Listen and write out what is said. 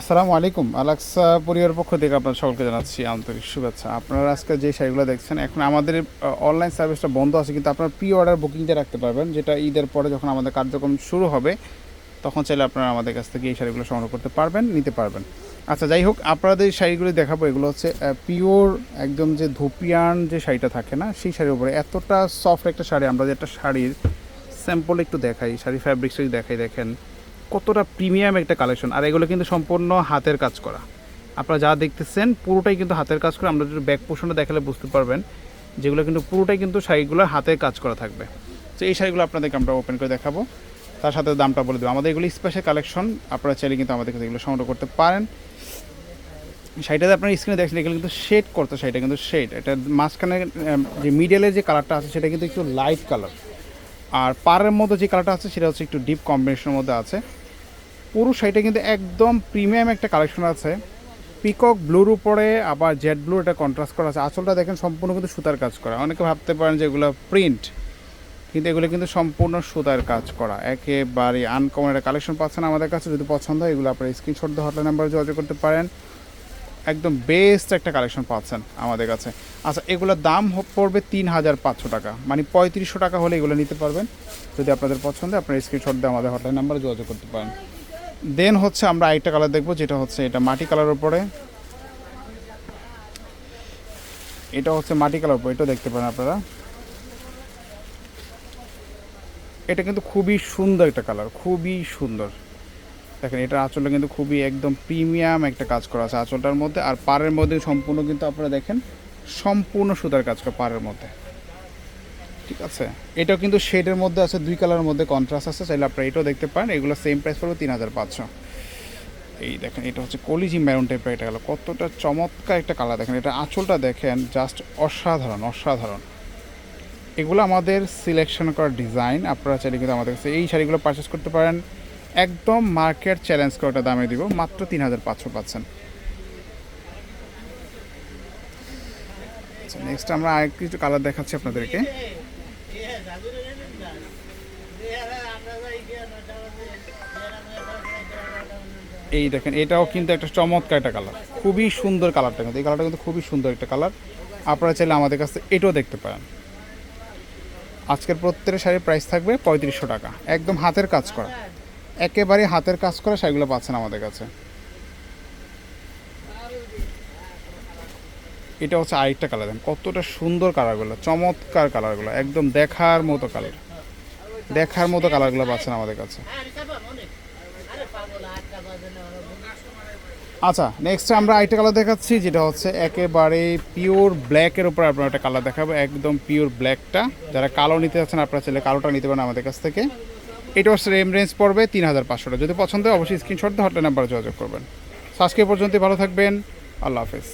আসসালামু আলাইকুম। আলাক্সা পরিবারের পক্ষ থেকে আপনার সকলকে জানাচ্ছি আন্তরিক শুভেচ্ছা। আপনারা আজকে যে শাড়িগুলো দেখছেন, এখন আমাদের অনলাইন সার্ভিসটা বন্ধ আছে, কিন্তু আপনারা প্রি অর্ডার বুকিংটা রাখতে পারবেন, যেটা ঈদের পরে যখন আমাদের কার্যক্রম শুরু হবে, তখন চাইলে আপনারা আমাদের কাছ থেকে এই শাড়িগুলো সংগ্রহ করতে পারবেন, নিতে পারবেন। আচ্ছা যাই হোক, আপনাদের শাড়িগুলো দেখাবো, এগুলো হচ্ছে পিওর একদম যে ধুপিয়ান যে শাড়িটা থাকে না, সেই শাড়ির উপরে এতটা সফট একটা শাড়ি, আমরা যে একটা শাড়ির স্যাম্পল একটু দেখাই শাড়ি ফ্যাব্রিক্স যদি দেখাই, দেখেন। কতটা প্রিমিয়াম একটা কালেকশন, আর এগুলো কিন্তু সম্পূর্ণ হাতের কাজ করা। আপনারা যা দেখতেছেন, পুরোটাই কিন্তু হাতের কাজ করা। আমরা যদি ব্যাক পোর্শনটা দেখালে বুঝতে পারবেন, যেগুলো কিন্তু পুরোটাই কিন্তু শাড়িগুলো হাতের কাজ করা থাকবে। তো এই শাড়িগুলো আপনাদেরকে আমরা ওপেন করে দেখাবো। তার সাথে দামটা বলে দেবো। আমাদের এগুলো স্পেশাল কালেকশন আপনারা চাইলে কিন্তু আমাদের এগুলো সংগ্রহ করতে পারেন। শাড়িটাতে আপনার স্ক্রিনে দেখছেন, এগুলো কিন্তু শেড করতে শাড়িটা, কিন্তু শেড এটা মাঝখানে যে মিডলের যে কালারটা আছে, সেটা কিন্তু একটু লাইট কালার আর পাড়ের মধ্যে যে কালারটা আছে, সেটা হচ্ছে একটু ডিপ কম্বিনেশনের মধ্যে আছে। পুরো শাড়িটা কিন্তু একদম প্রিমিয়াম একটা কালেকশন আছে। পিকক ব্লুর উপরে, আবার জেড ব্লু এটা কন্ট্রাস্ট করা আছে। আঁচলটা দেখেন সম্পূর্ণ কিন্তু সুতার কাজ করা। অনেকে ভাবতে পারেন যে এগুলো প্রিন্ট কিন্তু এগুলো কিন্তু সম্পূর্ণ সুতার কাজ করা। একেবারে আনকমন একটা কালেকশন পাচ্ছেন আমাদের কাছে, যদি পছন্দ হয় এগুলো আপনার স্ক্রিনশট দিয়ে হটলাইন নাম্বারে যোগাযোগ করতে পারেন। একদম বেস্ট একটা কালেকশন পাচ্ছেন আমাদের কাছে। আচ্ছা এগুলোর দাম পড়বে তিন হাজার পাঁচশো টাকা। মানে পঁয়ত্রিশশো টাকা হলে এগুলো নিতে পারবেন। যদি আপনাদের পছন্দ আপনার স্ক্রিনশট দিয়ে আমাদের হটলাইন নাম্বারে যোগাযোগ করতে পারেন। দেন হচ্ছে আমরা আরেকটা কালার দেখব, যেটা হচ্ছে এটা মাটি কালারের উপরে। এটা হচ্ছে মাটি কালার উপরে, এটা দেখতে পারেন আপনারা। এটা কিন্তু খুবই সুন্দর একটা কালার খুবই সুন্দর। দেখেন এটা আঁচলটা কিন্তু খুবই একদম প্রিমিয়াম একটা কাজ করা আছে আঁচলটার মধ্যে। আর পাড়ের মধ্যে সম্পূর্ণ কিন্তু আপনারা দেখেন, সম্পূর্ণ সুতার কাজ করা পাড়ের মধ্যে। ঠিক আছে। এটাও কিন্তু শেডের মধ্যে আছে, দুই কালারের মধ্যে কন্ট্রাস্ট আছে, চাইলে আপনারা এটাও দেখতে পারেন। এগুলো সেম প্রাইস পড়বে তিন হাজার পাঁচশো। এই দেখেন, এটা হচ্ছে কলিজি ম্যারুন টাইপের একটা কালার কতটা চমৎকার একটা কালার দেখেন। এটা আঁচলটা দেখেন জাস্ট অসাধারণ অসাধারণ। এগুলো আমাদের সিলেকশন করা ডিজাইন আপনারা চাইলে কিন্তু আমাদের কাছে এই শাড়িগুলো পারচেস করতে পারেন। একদম মার্কেট চ্যালেঞ্জ করে একটা দামে দিব, মাত্র তিন হাজার পাঁচশো পাচ্ছেন। নেক্সট আমরা আরেক কিছু কালার দেখাচ্ছি আপনাদেরকে। এই দেখেন, এটাও কিন্তু একটা চমৎকার একটা কালার। খুবই সুন্দর কালারটা কিন্তু, এই কালারটা কিন্তু খুবই সুন্দর একটা কালার। আপনারা চাইলে আমাদের কাছে এটাও দেখতে পারেন। আজকের প্রত্যেকটা শাড়ির প্রাইস থাকবে পঁয়ত্রিশশো টাকা। একদম হাতের কাজ করা। একেবারে হাতের কাজ করা শাড়িগুলো পাচ্ছেন আমাদের কাছে। এটা হচ্ছে আরেকটা কালার দেন কতটা সুন্দর কালারগুলো চমৎকার কালারগুলো একদম দেখার মতো কালার দেখার মতো কালারগুলো পাচ্ছেন আমাদের কাছে। আচ্ছা নেক্সট আমরা আরেকটা কালার দেখাচ্ছি, যেটা হচ্ছে একেবারে পিওর ব্ল্যাকের উপর আপনার একটা কালার দেখাবো, একদম পিওর ব্ল্যাকটা যারা কালো নিতে যাচ্ছেন, আপনারা চাইলে কালোটা নিতে পারেন আমাদের কাছ থেকে। এটা হচ্ছে রেম রেঞ্জ পড়বে তিন হাজার পাঁচশোটা যদি পছন্দ হয়, অবশ্যই স্ক্রিনশট দিয়ে হটলাইন নাম্বারে যোগাযোগ করবেন। আজকে পর্যন্ত ভালো থাকবেন। আল্লাহ হাফেজ।